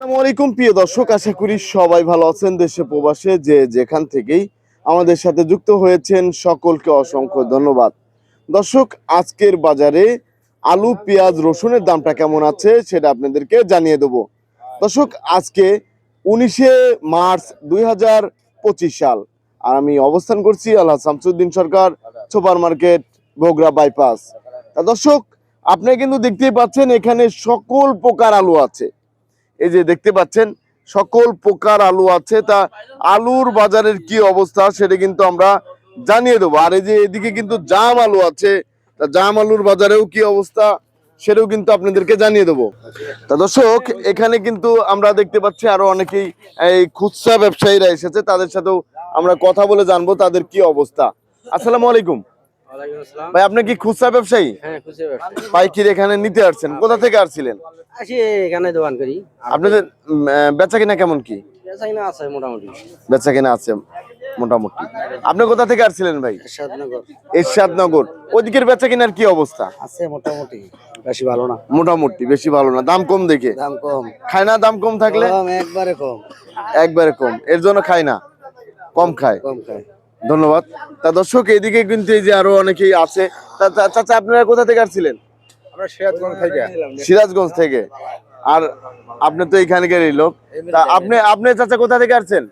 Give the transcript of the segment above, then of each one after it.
আসসালামু প্রিয় দর্শক, আশা করি সবাই ভালো আছেন দেশে প্রবাসে। যে যেখান থেকেই আমাদের সাথে যুক্ত হয়েছেন, সকলকে অসংখ্য ধন্যবাদ। দর্শক, আজকের বাজারে আলু, পেঁয়াজ, রসুনের দামটা কেমন আছে সেটা আপনাদেরকে জানিয়ে দেব। দর্শক, আজকে উনিশে মার্চ দুই হাজার পঁচিশ সাল, আর আমি অবস্থান করছি Allah Shamsuddin Sarkar, super market, Bogura bypass. তা দর্শক, আপনি কিন্তু দেখতেই পাচ্ছেন, এখানে সকল প্রকার আলু আছে। এই যে দেখতে পাচ্ছেন, সকল প্রকার আলু আছে। তা আলুর বাজারের কি অবস্থা সেটা কিন্তু আমরা জানিয়ে দেবো। আর এই যে এদিকে কিন্তু জাম আলু আছে, তা জাম আলুর বাজারেও কি অবস্থা সেটাও কিন্তু আপনাদেরকে জানিয়ে দেবো। তা দর্শক, এখানে কিন্তু আমরা দেখতে পাচ্ছি আরও অনেকেই এই খুচরা ব্যবসায়ীরা এসেছে, তাদের সাথেও আমরা কথা বলে জানব তাদের কি অবস্থা। আসসালামু আলাইকুম। ভাই আপনি কি খুচরা ব্যবসায়ী? হ্যাঁ খুশি ব্যবসা পাইকির এখানে নিতে আসছেন। কোথা থেকে আসছিলেন? আসি এখানে দোকান করি। আপনাদের বেচা কিনা কেমন কি? বেচাই না আছে মোটামুটি। বেচা কিনা আছে মোটামুটি। আপনি কোথা থেকে আসছিলেন ভাই? এরশাদনগর। ওদিকের বেচা কিনার কি অবস্থা? আছে মোটামুটি বেশি ভালো না। মোটামুটি বেশি ভালো না। দাম কম দেখে? দাম কম। খায় না দাম কম থাকলে? একবারে কম। একবারে কম। এর জন্য খায় না? কম খায়? কম খায়। ধন্যবাদ। তা দর্শক এদিকে কিন্তু এই যে আরও অনেকেই আছে। চাচা আপনারা কোথা থেকে আসছিলেন? আমরা সিরাজগঞ্জ থেকে। সিরাজগঞ্জ থেকে। আর আপনি তো এইখানকারই লোক। তা আপনি আপনি চাচা কোথা থেকে আসছেন?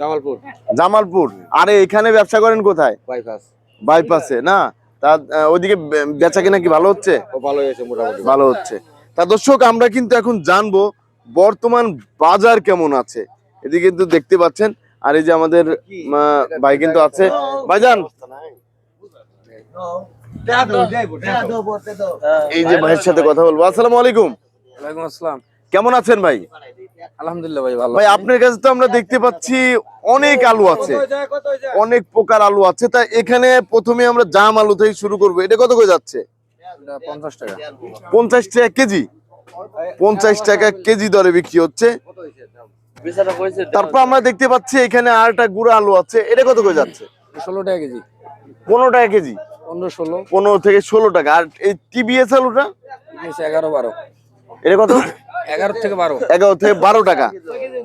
জামালপুর। জামালপুর। আরে এখানে ব্যবসা করেন কোথায়? বাইপাস বাইপাসে না? তা ওইদিকে বেচা কিনা কি ভালো হচ্ছে? ও ভালো হয়েছে মোটামুটি। ভালো হচ্ছে। তা দর্শক আমরা কিন্তু এখন জানব বর্তমান বাজার কেমন আছে। এদিকে কিন্তু দেখতে পাচ্ছেন আর এই যে আমাদের ভাই কিন্তু আছে। ভাইজান। এই যে ভাইয়ের সাথে কথা বলব। আসসালামু আলাইকুম। ওয়ালাইকুম আসসালাম। কেমন আছেন ভাই? আলহামদুলিল্লাহ ভাই ভালো। ভাই আপনার কাছে তো আমরা দেখতে পাচ্ছি অনেক আলু আছে। অনেক প্রকার আলু আছে। তা এখানে প্রথমে আমরা জাম আলু থেকে শুরু করব। এটা কত করে যাচ্ছে? পঞ্চাশ টাকা। পঞ্চাশ টাকা কেজি? পঞ্চাশ টাকা কেজি দরে বিক্রি হচ্ছে। তারপর আমরা দেখতে পাচ্ছি এখানে আর একটা গুঁড়ো আলু আছে। এটা কত করে যাচ্ছে? ষোলো টাকা কেজি। পনেরো টাকা কেজি? পনেরো ষোলো। পনেরো থেকে ষোলো টাকা। আর এই টিবিএস আলুটা? এগারো বারো। এটা কত? এগারো থেকে বারো। এগারো থেকে বারো টাকা।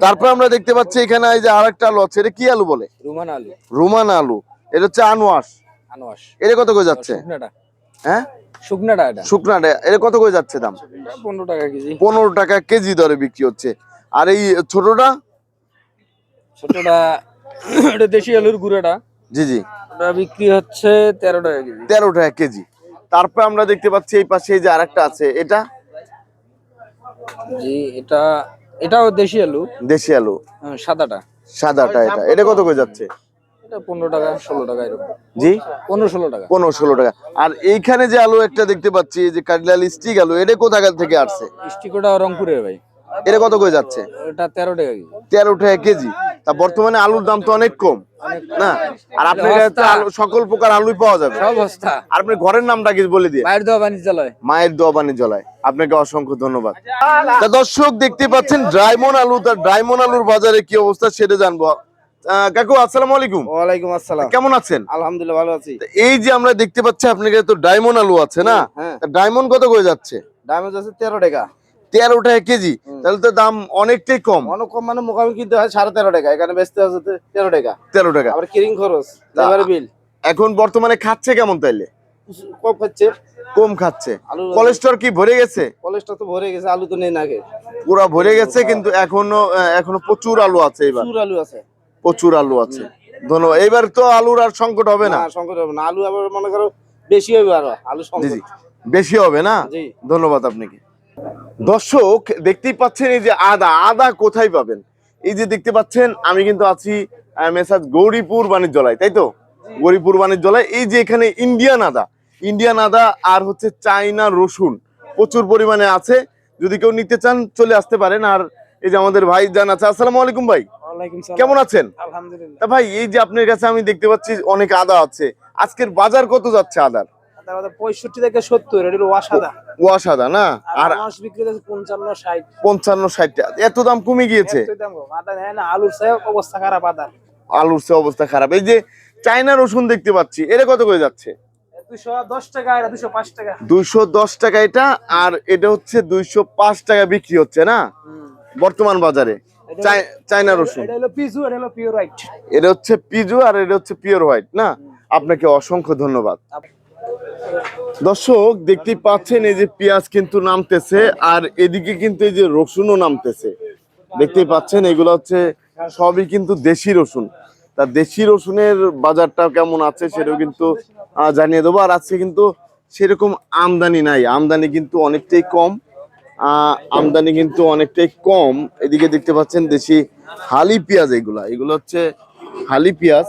তারপর আমরা দেখতে পাচ্ছি এখানে এই যে আর একটা আলু আছে। এটা কি আলু বলে? রুমান আলু। রোমান আলু। এটা হচ্ছে আনোয়াস আনোয়াস এটা কত করে যাচ্ছে? হ্যাঁ? শুকনাটা এটা। শুকনাটা। এটা কত করে যাচ্ছে দাম? পনেরো টাকা কেজি। পনেরো টাকা কেজি দরে বিক্রি হচ্ছে। আর এই ছোটটা? ছোটটা এটা দেশি আলুর গুঁড়োটা। জি জি। ওটা বিক্রি হচ্ছে তেরো টাকা কেজি। তেরো টাকা কেজি। তারপর আমরা দেখতে পাচ্ছি এই পাশে এই যে আরেকটা আছে এটা? জি এটা এটাও দেশি আলু। দেশি আলু। আহ, সাদাটা। সাদাটা এটা। এটা কত করে যাচ্ছে? এটা পনেরো টাকা ষোলো টাকা এরকম। জি? পনেরো ষোলো টাকা। পনেরো ষোলো টাকা। আর এইখানে যে আলু একটা দেখতে পাচ্ছি এই যে কাটলাল স্টিক আলু এটা কোথাকার থেকে আসছে? স্টিকোটা রংপুরের ভাই। এটা কত করে যাচ্ছে? এটা তেরো টাকা কেজি। তেরো টাকা কেজি। তা বর্তমানে আলুর দাম তো অনেক কম না? আর আপনার কাছে আলু সকল প্রকার আলুই পাওয়া যাবে। আপনি ঘরের নামটা কি বলে দিয়ে? বাইরে দেওয়া বাণিজ্যালয়। মায়ের দোয়া বাণী জলায় আপনাকে অসংখ্য ধন্যবাদ। তা দর্শক দেখতে পাচ্ছেন ড্রাইমন আলু। তার ড্রাইমন আলুর বাজারে কি অবস্থা সেটা জানব। আহ, কাকু আসসালামু আলাইকুম। ওয়ালাইকুম আসসালাম। কেমন আছেন? আলহামদুলিল্লাহ ভালো আছি। এই যে আমরা দেখতে পাচ্ছি আপনার কাছে তো ডায়মন্ড আলু আছে না? হ্যাঁ ডায়মন্ড কত করে যাচ্ছে? দামেজ আছে তেরো টাকা। তেরো টাকা কেজি। তাহলে তো দাম অনেকটাই কম। অনেক কম মানে মোকামি কিনতে হয় সাড়ে তেরো টাকা। এখানে বেচতে আছে তে- তেরো টাকা। তেরো টাকা। আবার কিরিং খরচ লেবার বিল। এখন বর্তমানে খাচ্ছে কেমন তাইলে? কম খাচ্ছে। কম খাচ্ছে। কোলেস্টোর কি ভরে গেছে? কলেজটা তো ভরে গেছে আলু তো নেই নাকি পুরা ভরে গেছে কিন্তু এখনও এখনও প্রচুর আলু আছে এবার। প্রচুর আলু আছে। প্রচুর আলু আছে। ধন্যবাদ। এইবার তো আলুর আর সংকট হবে না? না সংকট হবে না। আলু আবার মনে করো বেশি হবে আরও আলু সংকট। বেশি হবে না? ধন্যবাদ আপনাকে। দর্শক দেখতেই পাচ্ছেন এই যে আদা। আদা কোথায় পাবেন? এই যে দেখতে পাচ্ছেন আমি কিন্তু আছি মেসাজ গৌরীপুর বাণিজ্যালয় তাই তো? গৌরীপুর বাণিজ্যালয় এই যে এখানে ইন্ডিয়ান আদা। ইন্ডিয়ান আদা আর হচ্ছে চাইনা রসুন প্রচুর পরিমাণে আছে। যদি কেউ নিতে চান চলে আসতে পারেন। আর এই যে আমাদের ভাই জান আছে আসসালামু আলাইকুম ভাই। কেমন আছেন? আলহামদুলিল্লাহ। তা ভাই এই যে আপনার কাছে আমি দেখতে পাচ্ছি অনেক আদা আছে। আজকের বাজার কত যাচ্ছে আদার? পঁয়ষট্টি থেকে সত্তর এটা হলো ওয়াসাদা না? আর আর বিক্রি হচ্ছে পঞ্চান্ন ষাট। পঞ্চান্ন ষাট এত দাম কমে গিয়েছে? এতই দাম গো। আদা নেয় না আলুর চেয়ে অবস্থা খারাপ আদা আলুর সে অবস্থা খারাপ। এই যে চায়না রসুন দেখতে পাচ্ছি এটা কত করে যাচ্ছে? দুইশো দশ টাকা এটা আর এটা হচ্ছে দুইশো পাঁচ টাকা বিক্রি হচ্ছে না? বর্তমান বাজারে। চায়না রসুন। পিজু এটা পিওর হোয়াইট। এটা হচ্ছে পিজু আর এটা হচ্ছে পিওর হোয়াইট না? আপনাকে অসংখ্য ধন্যবাদ। দর্শক, দেখতেই পাচ্ছেন এই যে পেঁয়াজ কিন্তু নামতেছে, আর এদিকে কিন্তু এই যে রসুনও নামতেছে। দেখতে পাচ্ছেন, এগুলো হচ্ছে সবই কিন্তু দেশি রসুন। তা দেশি রসুনের বাজারটা কেমন আছে সেটাও কিন্তু জানিয়ে দেবো। আর আজকে কিন্তু সেরকম আমদানি নাই। আমদানি কিন্তু অনেকটাই কম। আমদানি কিন্তু অনেকটাই কম। এদিকে দেখতে পাচ্ছেন দেশি হালি পেঁয়াজ এগুলা। এগুলো হচ্ছে হালি পেঁয়াজ।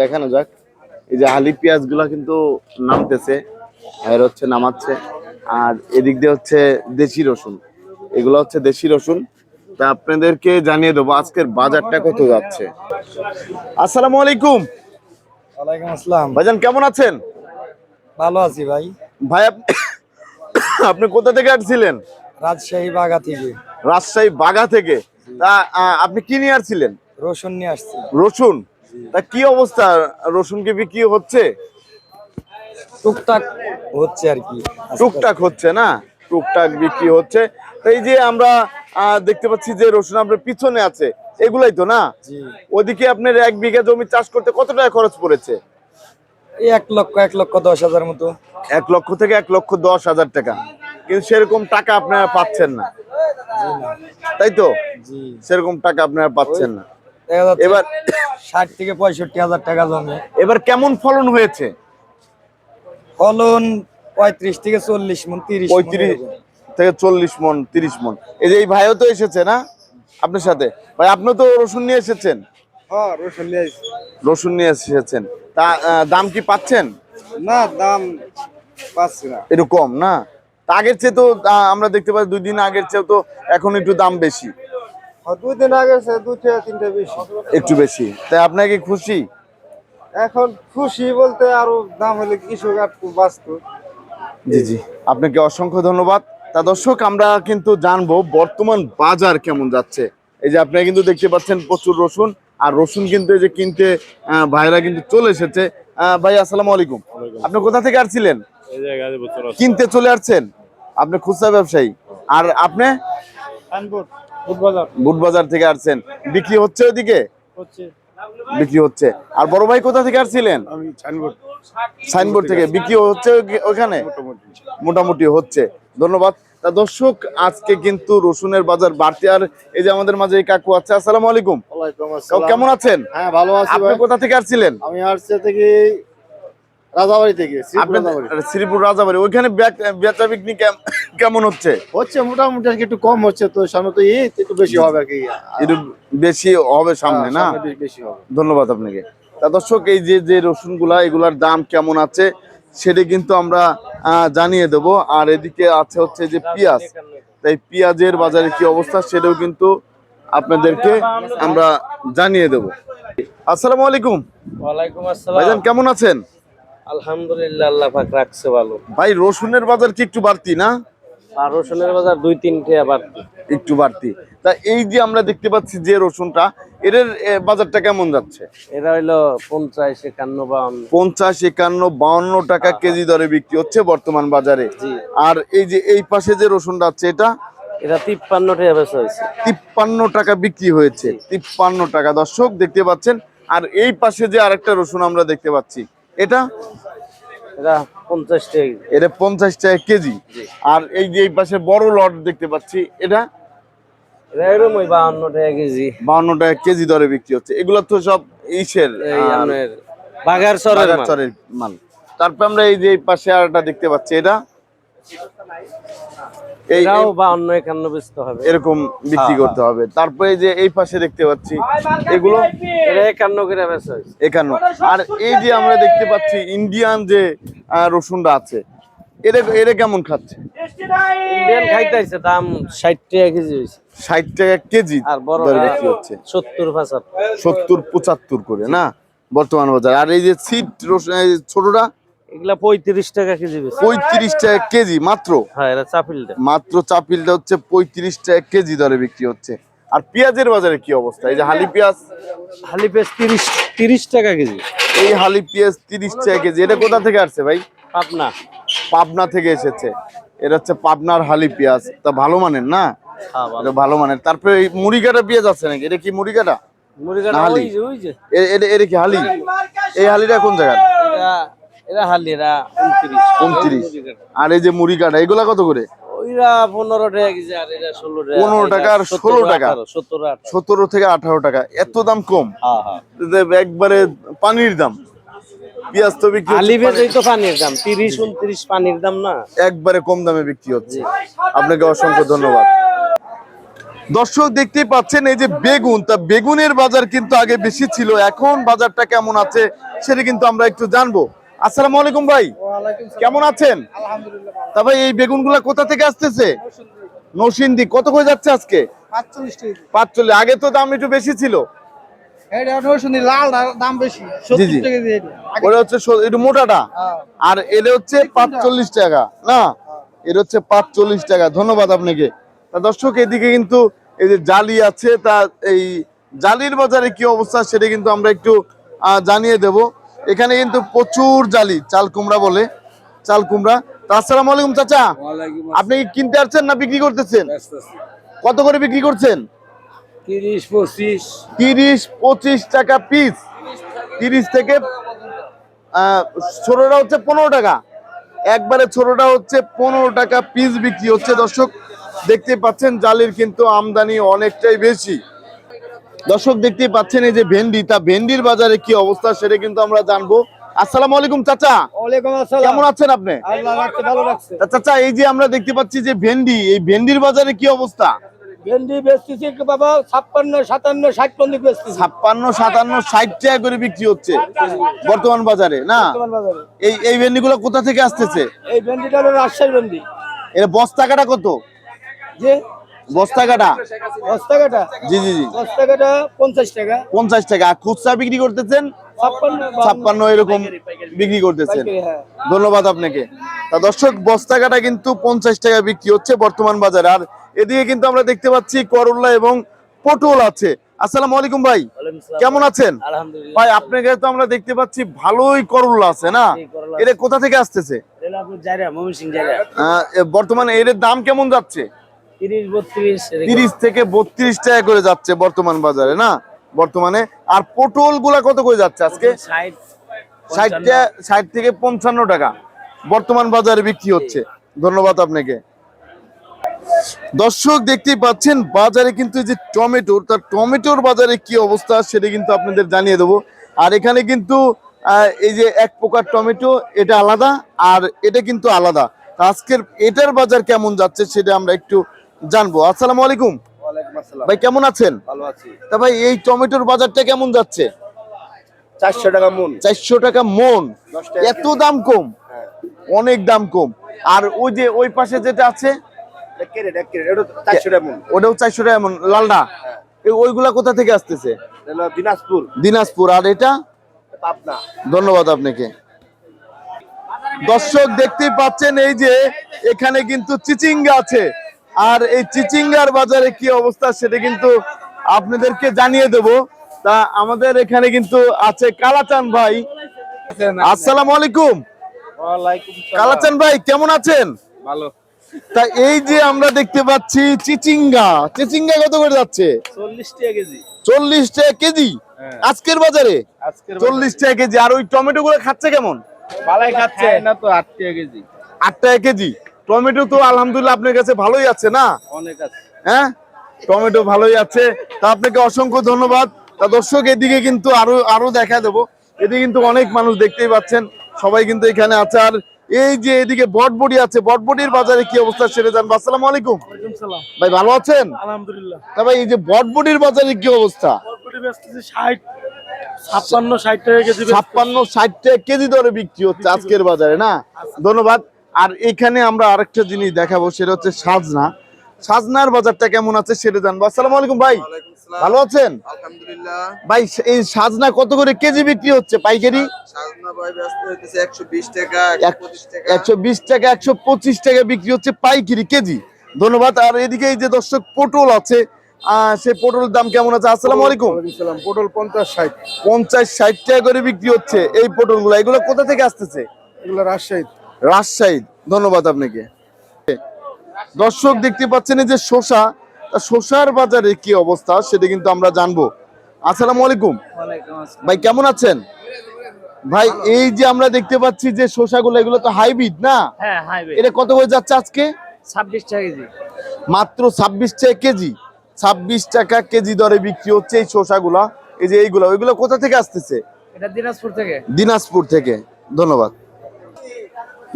দেখানো যাক। এই যে হালি পেঁয়াজগুলা কিন্তু নামতেছে এর হচ্ছে নামাচ্ছে। আর এদিক দিয়ে হচ্ছে দেশি রসুন এগুলো হচ্ছে দেশি রসুন। তা আপনাদেরকে জানিয়ে দেবো আজকের বাজারটা কত যাচ্ছে। আসসালামু আলাইকুম। ওয়ালাইকুম আসসালাম। ভাইজান কেমন আছেন? ভালো আছি ভাই। ভাই আপনি কোথা থেকে আসছিলেন? রাজশাহী বাগা থেকে। রাজশাহী বাগা থেকে। তা আপনি কি নিয়ে আসছিলেন? রসুন নিয়ে আসছি। রসুন? তা কি অবস্থা? রসুন কি বিক্রি হচ্ছে? টুকটাক হচ্ছে আর কি টুকটাক হচ্ছে না? টুকটাক বিক্রি হচ্ছে। এই যে আমরা দেখতে পাচ্ছি যে রসুন আপনার পিছনে আছে এগুলাই তো না? ওদিকে আপনার এক বিঘা জমি চাষ করতে কত টাকা খরচ পড়েছে? এক লক্ষ এক লক্ষ দশ হাজার মতো। এক লক্ষ থেকে এক লক্ষ দশ হাজার টাকা। কিন্তু সেরকম টাকা আপনারা পাচ্ছেন না। তাই তো? সেরকম টাকা আপনারা পাচ্ছেন না। এবার ষাট থেকে পঁয়ষট্টি হাজার টাকা জমি। এবার কেমন ফলন হয়েছে? ফলন পঁয়ত্রিশ থেকে চল্লিশ মন তিরিশ মণ পঁয়ত্রিশ। থেকে চল্লিশ মন তিরিশ মন। এই যে এই ভাইও তো এসেছে না আপনার সাথে? ভাই আপনিও তো রসুন নিয়ে এসেছেন? হ্যাঁ রসুন নিয়ে আসছি। রসুন নিয়ে এসেছেন। তা দাম কি পাচ্ছেন? না দাম পাচ্ছি না। এরকম না? আগের চেয়ে তো আমরা দেখতে পাচ্ছি দুই দিন আগের চেয়ে তো এখন একটু দাম বেশি। দুই দিন আগে দুইটা তিনটা বেশি। একটু বেশি। তাই আপনাকে খুশি? এখন খুশি বলতে আরও দাম হলে কৃষক একটু বাঁচত। জি জি। আপনাকে অসংখ্য ধন্যবাদ। তা দর্শক আমরা কিন্তু জানব বর্তমান বাজার কেমন যাচ্ছে। এই যে আপনারা কিন্তু দেখতে পাচ্ছেন প্রচুর রসুন আর রসুন কিন্তু এই যে কিনতে ভাইরা কিন্তু চলে এসেছে। ভাই আসসালামু আলাইকুম। আপনি কোথা থেকে আসছিলেন? কিনতে চলে আসছেন? আপনি খুচরা ব্যবসায়ী। আর আপনি? বুট বাজার থেকে আসছেন। বিক্রি হচ্ছে ওইদিকে? বিক্রি হচ্ছে। আর বড় ভাই কোথা থেকে আসছিলেন? সাইনবোর্ড। সাইনবোর্ড থেকে। বিক্রি হচ্ছে ওখানে মোটামুটি। হচ্ছে। ধন্যবাদ। তা দর্শক আজকে কিন্তু রসুনের বাজার বাড়তি। আর এই যে আমাদের মাঝে এই কাকু আছে আসসালামু আলাইকুম। ওয়ালাইকুম কাকু, আসসালাম। কেমন আছেন? হ্যাঁ ভালো আছি আপনি কোথা থেকে আসছিলেন? আমি আসছে থেকে রাজাবাড়ি থেকে শ্রীপুর রাজাবাড়ি। ওইখানে বেচা বিক্রি কেমন হচ্ছে? হচ্ছে মোটামুটি আর কি একটু কম হচ্ছে তো সামনে তো একটু বেশি হবে আর কি। একটু বেশি হবে সামনে না? হ্যাঁ, বেশি- বেশি হবে। ধন্যবাদ আপনাকে। তা দর্শক এই যে যে রসুনগুলা এগুলার দাম কেমন আছে সেটা কিন্তু আমরা আহ, জানিয়ে দেব। আর এদিকে আছে হচ্ছে যে পেঁয়াজ। তাই পেঁয়াজের বাজারে কি অবস্থা সেটাও কিন্তু আপনাদেরকে আমরা জানিয়ে দেব। আসসালামু আলাইকুম। ওয়ালাইকুম আসসালাম। ভাইজান কেমন আছেন? আলহামদুলিল্লাহ আল্লাহ পাক রাখছে ভালো। ভাই রসুনের বাজার কি একটু বাড়তি না? আর রসুনের বাজার দুই তিনটে আবার একটু বাড়তি। তা এই যে আমরা দেখতে পাচ্ছি যে রসুনটা এর বাজারটা কেমন যাচ্ছে? এরা হইল পঞ্চাশ একান্ন বাউন্ন। পঞ্চাশ একান্ন বাউন্ন টাকা কেজি দরে বিক্রি হচ্ছে বর্তমান বাজারে। আর এই যে এই পাশে যে রসুনটা আছে এটা? এটা তিপ্পান্ন টাকা বেচা হয়েছে। তিপ্পান্ন টাকা বিক্রি হয়েছে। তিপ্পান্ন টাকা। দর্শক দেখতে পাচ্ছেন? আর এই পাশে যে আরেকটা রসুন আমরা দেখতে পাচ্ছি এটা? এটা পঞ্চাশ টাকা এটা পঞ্চাশ টাকা কেজি। আর এই যে এই পাশে বড় লট দেখতে পাচ্ছি এটা? এটা এরকম ওই বাউন্ন টাকা কেজি। বাহান্ন টাকা কেজি দরে বিক্রি হচ্ছে। এগুলো তো সব ইসের এই আর বাগার সরের মাল। তারপর আমরা এই যে পাশে আরেকটা দেখতে পাচ্ছি এটা? এই বাউন্ন একান্ন বেচতে হবে। এরকম বিক্রি হ্যাঁ, করতে হবে। তারপরে যে এই পাশে দেখতে পাচ্ছি এগুলো একান্ন করে বেচা একান্ন। আর এই যে আমরা দেখতে পাচ্ছি ইন্ডিয়ান যে রসুনটা আছে এটা এটা কেমন খাচ্ছে? ইন্ডিয়ান খাইতেছে দাম ষাট টাকা কেজি হয়েছে। ষাট টাকা কেজি আর বড় বিক্রি হচ্ছে। সত্তর পঁচাত্তর। সত্তর পঁচাত্তর করে না? বর্তমান বাজার। আর এই যে সিট রসুন এই ছোটটা এগুলা পঁয়ত্রিশ টাকা কেজি বেচে। পঁয়ত্রিশ টাকা কেজি মাত্র? হ্যাঁ এটা চাপিলটা মাত্র চাপিলটা হচ্ছে পঁয়ত্রিশ টাকা কেজি দরে বিক্রি হচ্ছে। আর পেঁয়াজের বাজারে কি অবস্থা? এই যে হালি পেঁয়াজ? হালি পেঁয়াজ তিরিশ তিরিশ টাকা কেজি। এই হালি পেঁয়াজ তিরিশ টাকা কেজি এটা কোথা থেকে আসছে ভাই? পাবনা। পাবনা থেকে এসেছে। এটা হচ্ছে পাবনার হালি পেঁয়াজ। তা ভালো মানের না? হ্যাঁ ভালো। এটা ভালো মানের। তারপরে এই মুড়ি কাটা পেঁয়াজ আছে নাকি? এটা কি মুড়ি কাটা মুরগিটা নালি। ওই যে ওই যে। এ- এটা কি হালি? এই হালিটা কোন জায়গার? এটা হালি এরা উনত্রিশ। উনত্রিশ। আর এই যে মুড়ি কাটা এগুলা কত করে? ওইরা পনেরো টাকা কেজি আর এটা ষোলো টাকা। 15 টাকা আর 16 টাকা। সতেরো থেকে আঠারো টাকা। এত দাম কম? হ্যাঁ হ্যাঁ। একবারে পানির দাম। পেঁয়াজ তো বিক্রি তো পানির দাম। তিরিশ উনত্রিশ পানির দাম না? একবারে কম দামে বিক্রি হচ্ছে। আপনাকে অসংখ্য ধন্যবাদ। দর্শক দেখতেই পাচ্ছেন এই যে বেগুন তা বেগুনের বাজার কিন্তু আগে বেশি ছিল। এখন বাজারটা কেমন আছে সেটা কিন্তু আমরা একটু জানব। আসসালামু আলাইকুম ভাই। কেমন আছেন? তা ভাই এই বেগুনগুলা কোথা থেকে আসতেছে? নরসিংদী। কত করে যাচ্ছে আজকে? পাঁচচল্লিশ আগে তো দাম একটু বেশি ছিল। হচ্ছে একটু আর এলে হচ্ছে পাঁচচল্লিশ টাকা না? এটা হচ্ছে পাঁচচল্লিশ টাকা। ধন্যবাদ আপনাকে। তা দর্শক এদিকে কিন্তু এই যে জালি আছে তা এই জালির বাজারে কি অবস্থা সেটা কিন্তু আমরা একটু জানিয়ে দেব। এখানে কিন্তু প্রচুর জালি চাল কুমড়া বলে চাল কুমড়া। আসসালামু আলাইকুম চাচা। আপনি কিনতে আসছেন না বিক্রি করতেছেন? কত করে বিক্রি করছেন? তিরিশ পঁচিশ। তিরিশ পঁচিশ টাকা পিস তিরিশ থেকে ছোটটা হচ্ছে পনেরো টাকা। একবারে ছোটটা হচ্ছে পনেরো টাকা পিস বিক্রি হচ্ছে। দর্শক দেখতে পাচ্ছেন জালির কিন্তু আমদানি অনেকটাই বেশি। দর্শক দেখতে পাচ্ছেন এই যে ভেন্ডি তা ভেন্ডির বাজারে কি অবস্থা সেটা কিন্তু আমরা জানব। আসসালামু আলাইকুম চাচা। আসসালাম। কেমন আছেন আপনি? ভালো চাচা এই যে আমরা দেখতে পাচ্ছি যে ভেন্ডি এই ভেন্ডির বাজারে কি অবস্থা? ভেন্ডি বেচতেছি বাবা ছাপ্পান্ন সাতান্ন ষাট পর্যন্ত বেচতেছি। ছাপ্পান্ন সাতান্ন ষাট টাকা করে বিক্রি হচ্ছে বর্তমান বাজারে না? এই এই ভেন্ডিগুলো কোথা থেকে আসতেছে? এই ভেন্ডিটা হলো রাজশাহী ভেন্ডি। এর বস্তা কাটা কত? যে বস্তা কাটা বস্তা কাটা জি জি জি। বস্তা কাটা পঞ্চাশ টাকা। পঞ্চাশ টাকা। আর খুচরা বিক্রি করতেছেন? ছাপ্পান্ন এরকম বিক্রি করতেছেন। হ্যাঁ। ধন্যবাদ আপনাকে। তা দর্শক বস্তা কাটা কিন্তু পঞ্চাশ টাকা বিক্রি হচ্ছে বর্তমান বাজারে। আর এদিকে কিন্তু আমরা দেখতে পাচ্ছি করল্লা এবং পটল আছে। আসসালামু আলাইকুম ভাই। কেমন আছেন? ভাই আপনার কাছে তো আমরা দেখতে পাচ্ছি ভালোই করল্লা আছে না? এটা কোথা থেকে আসতেছে? বর্তমানে এর দাম কেমন যাচ্ছে? তিরিশ থেকে বত্রিশ টাকা করে যাচ্ছে বর্তমান বাজারে না? বর্তমানে। আর পটলগুলা কত করে যাচ্ছে আজকে? ষাট থেকে পঞ্চান্ন টাকা। বর্তমান বাজারে বিক্রি হচ্ছে। ধন্যবাদ আপনাকে। দর্শক দেখতেই পাচ্ছেন বাজারে কিন্তু যে টমেটোর তার টমেটোর বাজারে কি অবস্থা সেটা কিন্তু আপনাদের জানিয়ে দেবো। আর এখানে কিন্তু এই যে এক প্রকার টমেটো এটা আলাদা আর এটা কিন্তু আলাদা। আজকের এটার বাজার কেমন যাচ্ছে সেটা আমরা একটু জানব। আসসালামু আলাইকুম। ভাই কেমন আছেন? ভালো আছি। তা ভাই এই টমেটোর বাজারটা কেমন যাচ্ছে? চারশো টাকা মন। চারশো টাকা মন। এত দাম কম? হ্যাঁ। অনেক দাম কম। আর ওই যে ওই পাশে যেটা আছে চারশো টাকা মন। ওটাও চারশো টাকা এমন লালডা ওইগুলা কোথা থেকে আসতেছে? দিনাজপুর। দিনাজপুর। আর এটা পাবনা। ধন্যবাদ আপনাকে। দর্শক দেখতেই পাচ্ছেন এই যে এখানে কিন্তু চিচিঙ্গা আছে। আর এই চিচিঙ্গার বাজারে কি অবস্থা সেটা কিন্তু আপনাদেরকে জানিয়ে দেব। তা আমাদের এখানে কিন্তু আছে কালাচান ভাই। আসসালামু আলাইকুম। কালাচান ভাই কেমন আছেন? ভালো। তা এই যে আমরা দেখতে পাচ্ছি চিচিঙ্গা চিচিঙ্গা কত করে যাচ্ছে? চল্লিশ টাকা কেজি। চল্লিশ টাকা কেজি? আজকের বাজারে? চল্লিশ টাকা কেজি। আর ওই টমেটো গুলো খাচ্ছে কেমন? বালাই খাচ্ছে না তো আট টাকা কেজি। আট টাকা কেজি। টমেটো তো আলহামদুলিল্লাহ আপনার কাছে ভালোই আছে না? অনেক আছে। হ্যাঁ? টমেটো ভালোই আছে। তা আপনাকে অসংখ্য ধন্যবাদ। তা দর্শক এদিকে কিন্তু আরও আরও দেখা দেবো। এদিকে কিন্তু অনেক মানুষ দেখতেই পাচ্ছেন। সবাই কিন্তু এখানে আছে। আর এই যে এদিকে বটবডি আছে বটবডির বাজারে কি অবস্থা সেটা জানব। আসসালামু আলাইকুম। ভাই ভালো আছেন? আলহামদুলিল্লাহ। তা ভাই এই যে বটবডির বাজারে কি অবস্থা? ষাট টাকা কেজি ছাপ্পান্ন ষাট টাকা কেজি দরে বিক্রি হচ্ছে আজকের বাজারে না? ধন্যবাদ। আর এখানে আমরা আরেকটা জিনিস দেখাবো সেটা হচ্ছে সাজনা। সাজনার বাজারটা কেমন আছে সেটা জানব। আসসালামু আলাইকুম ভাই। ভালো আছেন? ভাই এই সাজনা কত করে কেজি বিক্রি হচ্ছে পাইকারি? একশো বিশ টাকা একশো পঁচিশ টাকা। বিক্রি হচ্ছে পাইকারি কেজি। ধন্যবাদ। আর এদিকে এই যে দর্শক পটল আছে। আহ সেই পটলের দাম কেমন আছে? আসসালামু আলাইকুম। পটল পঞ্চাশ ষাট। পঞ্চাশ ষাট টাকা করে বিক্রি হচ্ছে এই পটলগুলো এগুলো কোথা থেকে আসতেছে? এগুলো রাজশাহী। রাজশাহী ধন্যবাদ আপনাকে। দর্শক দেখতে পাচ্ছেন যে শসা তা শসার বাজারে কি অবস্থা সেটা কিন্তু আমরা জানব। আসসালামু আলাইকুম। ভাই কেমন আছেন? ভাই এই যে আমরা দেখতে পাচ্ছি যে শসাগুলো এগুলো তো হাইব্রিড না? হ্যাঁ এটা কত করে যাচ্ছে আজকে? ছাব্বিশ টাকা কেজি। মাত্র ছাব্বিশ টাকা কেজি। ছাব্বিশ টাকা কেজি দরে বিক্রি হচ্ছে এই শসাগুলা। এই যে এইগুলা ওইগুলো কোথা থেকে আসতেছে? এটা দিনাজপুর থেকে। দিনাজপুর থেকে। ধন্যবাদ।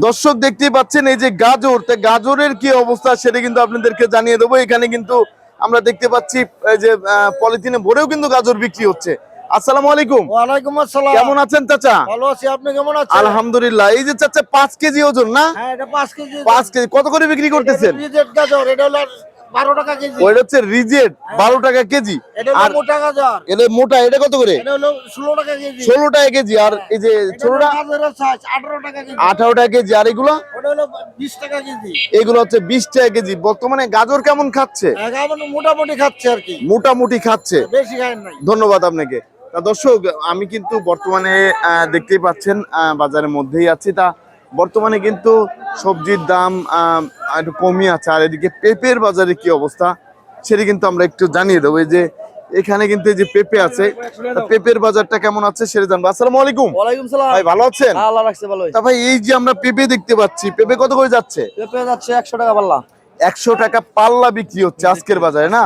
দর্শক দেখতেই পাচ্ছেন এই যে গাজর তা গাজরের কি অবস্থা সেটা কিন্তু আপনাদেরকে জানিয়ে দেবো। এখানে কিন্তু আমরা দেখতে পাচ্ছি এই যে পলিথিনে ভরেও কিন্তু গাজর বিক্রি হচ্ছে। আসসালামু আলাইকুম। ওয়ালাইকুম আসসালাম। কেমন আছেন চাচা? ভালো আছি আপনি কেমন আছেন? আলহামদুলিল্লাহ। এই যে চাচা পাঁচ কেজি ওজন না? হ্যাঁ এটা পাঁচ কেজি পাঁচ কেজি কত করে বিক্রি করতেছেন? গাজর এটা হলো বারো টাকা কেজি। ওইটা হচ্ছে রিজেট বারো টাকা কেজি। আর মোটা গাজর। এটা মোটা এটা কত করে? এটা হলো ষোলো টাকা কেজি। ষোলো টাকা কেজি আর এই যে আঠারো টাকা কেজি। আঠারো টাকা কেজি আর এগুলো? ওটা হলো বিশ টাকা কেজি। এগুলো হচ্ছে বিশ টাকা কেজি। বর্তমানে গাজর কেমন খাচ্ছে? এখন মোটামুটি খাচ্ছে আর কি। মোটামুটি খাচ্ছে। বেশি খায় নাই। ধন্যবাদ আপনাকে। তা দর্শক আমি কিন্তু বর্তমানে দেখতেই পাচ্ছেন আহ, বাজারের মধ্যেই আছি। তা বর্তমানে কিন্তু সবজির দাম একটু কমই আছে। আর এদিকে পেঁপের বাজারে কি অবস্থা সেটা কিন্তু আমরা একটু জানিয়ে দেবো। যে এখানে কিন্তু যে পেঁপে আছে পেঁপের বাজারটা কেমন আছে সেটা জানব। আসসালামু আলাইকুম। ওয়ালাইকুম সালাম। ভাই ভালো আছেন? আল্লাহ রাখছে ভালোই। তা ভাই এই যে আমরা পেঁপে দেখতে পাচ্ছি পেঁপে কত করে যাচ্ছে? পেঁপে যাচ্ছে একশো টাকা পাল্লা। একশো টাকা পাল্লা বিক্রি হচ্ছে আজকের বাজারে না?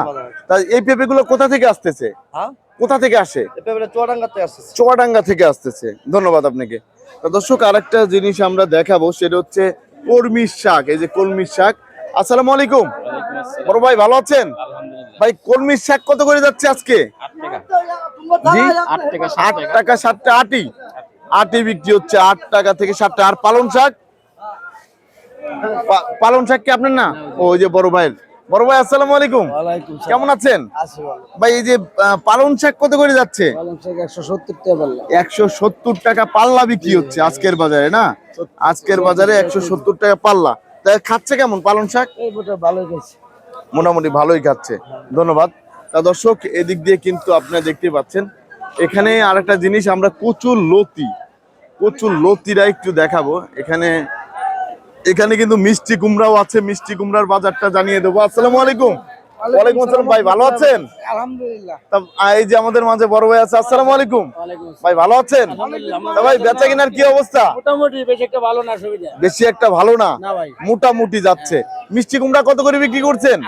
তা এই পেঁপে গুলো কোথা থেকে আসতেছে? হ্যাঁ? কোথা থেকে আসে? পেঁপে চুয়াডাঙ্গাতে আসছে চুয়াডাঙ্গা থেকে আসতেছে। ধন্যবাদ আপনাকে। দর্শক আরেকটা জিনিস আমরা দেখাবো সেটা হচ্ছে কলমির শাক এই যে কলমির শাক। আসসালামু আলাইকুম। বড় ভাই ভালো আছেন? ভাই কলমির শাক কত করে যাচ্ছে আজকে? আট টাকা। সাতটা আটি। আটি বিক্রি হচ্ছে আট টাকা থেকে সাতটা। আর পালং শাক? পালং শাক কি আপনার না। ও ওই যে বড় ভাইয়ের। বড় ভাই আসসালামু আলাইকুম। ওয়ালাইকুম কেমন আছেন? ভাই এই যে পালং শাক কত করে যাচ্ছে? পালং শাক একশো সত্তর টাকা পাল্লা। একশো সত্তর টাকা পাল্লা বিক্রি হচ্ছে আজকের বাজারে না? আজকের বাজারে একশো সত্তর টাকা পাল্লা। তা খাচ্ছে কেমন পালং শাক? ভালোই গেছে মোটামুটি ভালোই খাচ্ছে। ধন্যবাদ। তা দর্শক এদিক দিয়ে কিন্তু আপনারা দেখতে পাচ্ছেন এখানে আরেকটা জিনিস আমরা কচুর লতি কচুর লতিরা একটু দেখাবো। এখানে এখানে কিন্তু মিষ্টি কুমড়াও আছে মিষ্টি কুমড়ার বাজারটা জানিয়ে দেবো। আসসালামু আলাইকুম। ওয়ালাইকুম আসসালাম ভাই ভালো আছেন? আলহামদুলিল্লাহ। এই যে আমাদের মাঝে বড় ভাই আছে আসসালামু আলাইকুম। ভাই ভালো আছেন? ভাই বেচা কিনার কি অবস্থা? মোটামুটি বেশ একটা ভালো না সুবিধা। বেশি একটা ভালো না? না মোটামুটি যাচ্ছে। মিষ্টি কুমড়া কত করে বিক্রি করছেন?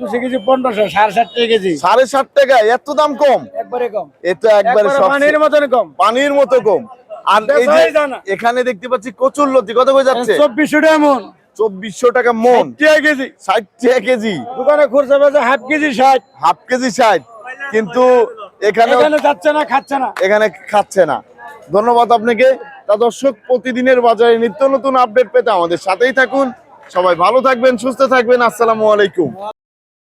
দুশো কেজি পনেরোশো সাড়ে ষাট টাকা কেজি। সাড়ে ষাট টাকা এত দাম কম? একবারে কম। এটা একবারে পানির মতন কম। পানির মতো কম। আর এই যে। এখানে দেখতে পাচ্ছি কচুর লতি। কত করে যাচ্ছে? চব্বিশশো টাকা মন। চব্বিশশো টাকা মন। কেজি। ষাট টাকা কেজি। দোকানে খুরসা বেচে হাফ কেজি ষাট। হাফ কেজি ষাট। কিন্তু এখানে এখানে যাচ্ছে না খাচ্ছে না। এখানে খাচ্ছে না। ধন্যবাদ আপনাকে। তা দর্শক প্রতিদিনের বাজারে নিত্য নতুন আপডেট পেতে আমাদের সাথেই থাকুন। সবাই ভালো থাকবেন সুস্থ থাকবেন। আসসালামু আলাইকুম।